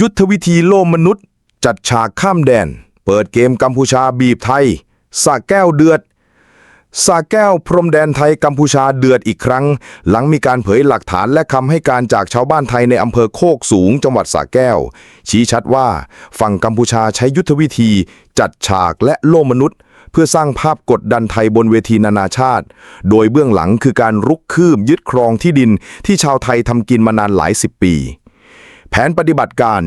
ยุทธวิธีโลมมนุษย์ จัดฉากข้ามแดน เปิดเกมกัมพูชาบีบไทยสาแก้วเดือดสาแก้วพรมแดนไทยกัมพูชาเดือดอีกครั้ง หลังมีการเผยหลักฐานและคำให้การจากชาวบ้านไทยในอำเภอโคกสูงจังหวัดสาแก้ว ชี้ชัดว่าฝั่งกัมพูชาใช้ยุทธวิธี จัดฉากและโลมมนุษย์ เพื่อสร้างภาพกดดันไทยบนเวทีนานาชาติ โดยเบื้องหลังคือการรุกคืบยึดครองที่ดินที่ชาวไทยทำกินมานานหลายสิบปี แผนปฏิบัติการ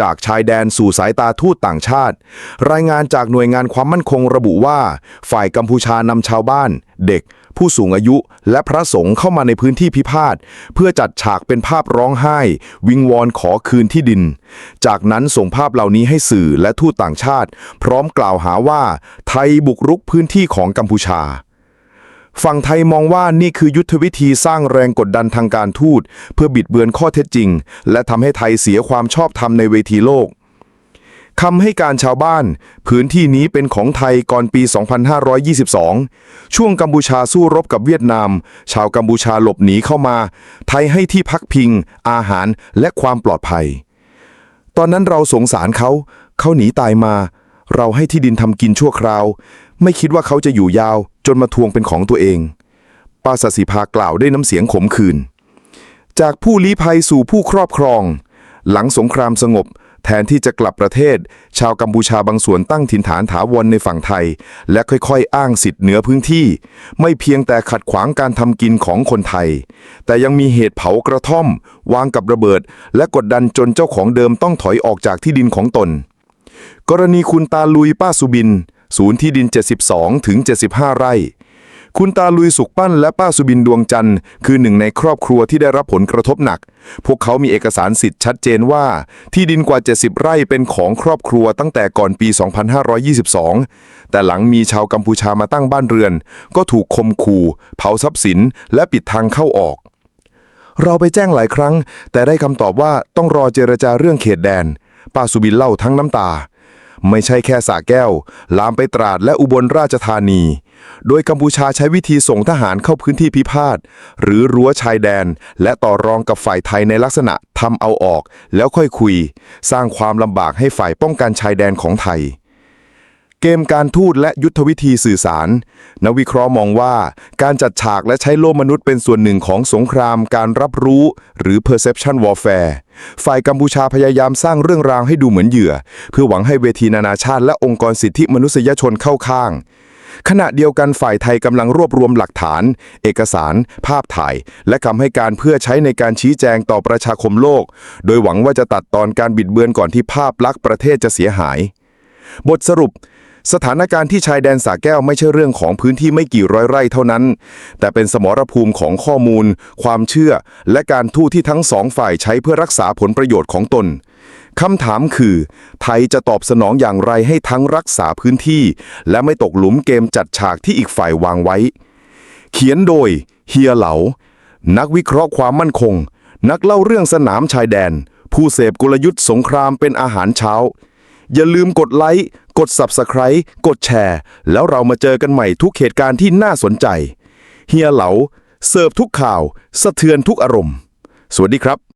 จากชายแดนสู่สายตาทูตต่างชาติ รายงานจากหน่วยงานความมั่นคงระบุว่า ฝ่ายกัมพูชานำชาวบ้าน เด็ก ผู้สูงอายุและพระสงฆ์เข้ามาในพื้นที่พิพาทเพื่อจัดฉากเป็นภาพร้องไห้ วิงวอนขอคืนที่ดิน จากนั้นส่งภาพเหล่านี้ให้สื่อและทูตต่างชาติ พร้อมกล่าวหาว่า ไทยบุกรุกพื้นที่ของกัมพูชา ฝั่งไทยมองว่านี่คือยุทธวิธีสร้างแรงกดดันทางการทูต เพื่อบิดเบือนข้อเท็จจริง และทำให้ไทยเสียความชอบธรรมในเวทีโลกคำให้การชาวบ้าน พื้นที่นี้เป็นของไทยก่อนปี 2522 ช่วงกัมพูชาสู้รบกับเวียดนาม ชาวกัมพูชาหลบหนีเข้ามา ไทยให้ที่พักพิง อาหารและความปลอดภัย ตอนนั้นเราสงสารเขา เขาหนีตายมา เราให้ที่ดินทำกินชั่วคราว ไม่คิดว่าเขาจะอยู่ยาว จนมาทวงเป็นของตัวเองป้าสสิภากล่าวด้วยน้ำเสียงขมขื่นจากผู้ลี้ภัยสู่ผู้ครอบครอง หลังสงครามสงบ แทนที่จะกลับประเทศ ชาวกัมพูชาบางส่วนตั้งถิ่นฐานถาวรในฝั่งไทย และค่อยๆ อ้างสิทธิ์เหนือพื้นที่ ไม่เพียงแต่ขัดขวางการทำกินของคนไทย แต่ยังมีเหตุเผากระท่อม วางกับระเบิด และกดดันจนเจ้าของเดิมต้องถอยออกจากที่ดินของตน กรณีคุณตาลุยป้าสุบิน ศูนย์ที่ดิน 72 ถึง 75 ไร่ คุณตาลุยสุขปั้นและป้าสุบินดวงจันทร์คือหนึ่งในครอบครัวที่ได้รับผลกระทบหนัก พวกเขามีเอกสารสิทธิ์ชัดเจนว่า ที่ดินกว่า 70 ไร่เป็นของครอบครัวตั้งแต่ก่อนปี 2522 แต่หลังมีชาวกัมพูชามาตั้งบ้านเรือน ก็ถูกคมขู่เผาทรัพย์สิน และปิดทางเข้าออกเราไปแจ้งหลายครั้ง แต่ได้คำตอบว่าต้องรอเจรจาเรื่องเขตแดน ป้าสุบินเล่าทั้งน้ำตา ไม่ใช่แค่สาแก้ว ลามไปตราดและอุบลราชธานี โดยกัมพูชาใช้วิธีส่งทหารเข้าพื้นที่พิพาท หรือรั้วชายแดน และต่อรองกับฝ่ายไทยในลักษณะทำเอาออก แล้วค่อยคุย สร้างความลำบากให้ฝ่ายป้องกันชายแดนของไทย เกมการทูตและยุทธวิธีสื่อสาร นักวิเคราะห์มองว่าการจัดฉากและใช้โลกมนุษย์เป็นส่วนหนึ่งของสงครามการรับรู้หรือ perception warfare ฝ่ายกัมพูชาพยายามสร้างเรื่องราวให้ดูเหมือนเหยื่อ เพื่อหวังให้เวทีนานาชาติและองค์กรสิทธิมนุษยชนเข้าข้าง ขณะเดียวกันฝ่ายไทยกำลังรวบรวมหลักฐาน เอกสาร ภาพถ่าย และคำให้การเพื่อใช้ในการชี้แจงต่อประชาคมโลก โดยหวังว่าจะตัดตอนการบิดเบือนก่อนที่ภาพลักษณ์ประเทศจะเสียหาย บทสรุป สถานการณ์ที่ชายแดนสาแก้วไม่ใช่เรื่องของพื้นที่ไม่กี่ร้อยไร่เท่านั้น แต่เป็นสมรภูมิของข้อมูล ความเชื่อ และการทูตที่ทั้งสองฝ่ายใช้เพื่อรักษาผลประโยชน์ของตนคำถามคือ ไทยจะตอบสนองอย่างไรให้ทั้งรักษาพื้นที่ และไม่ตกหลุมเกมจัดฉากที่อีกฝ่ายวางไว้ เขียนโดย เฮียเหลา นักวิเคราะห์ความมั่นคง นักเล่าเรื่องสนามชายแดน ผู้เสพกลยุทธ์สงครามเป็นอาหารเช้า อย่าลืมกดไลค์ กด Subscribe กดแชร์ แล้วเรามาเจอกันใหม่ทุกเหตุการณ์ที่น่าสนใจ เฮียเหลา เสิร์ฟทุกข่าว สะเทือนทุกอารมณ์ สวัสดีครับ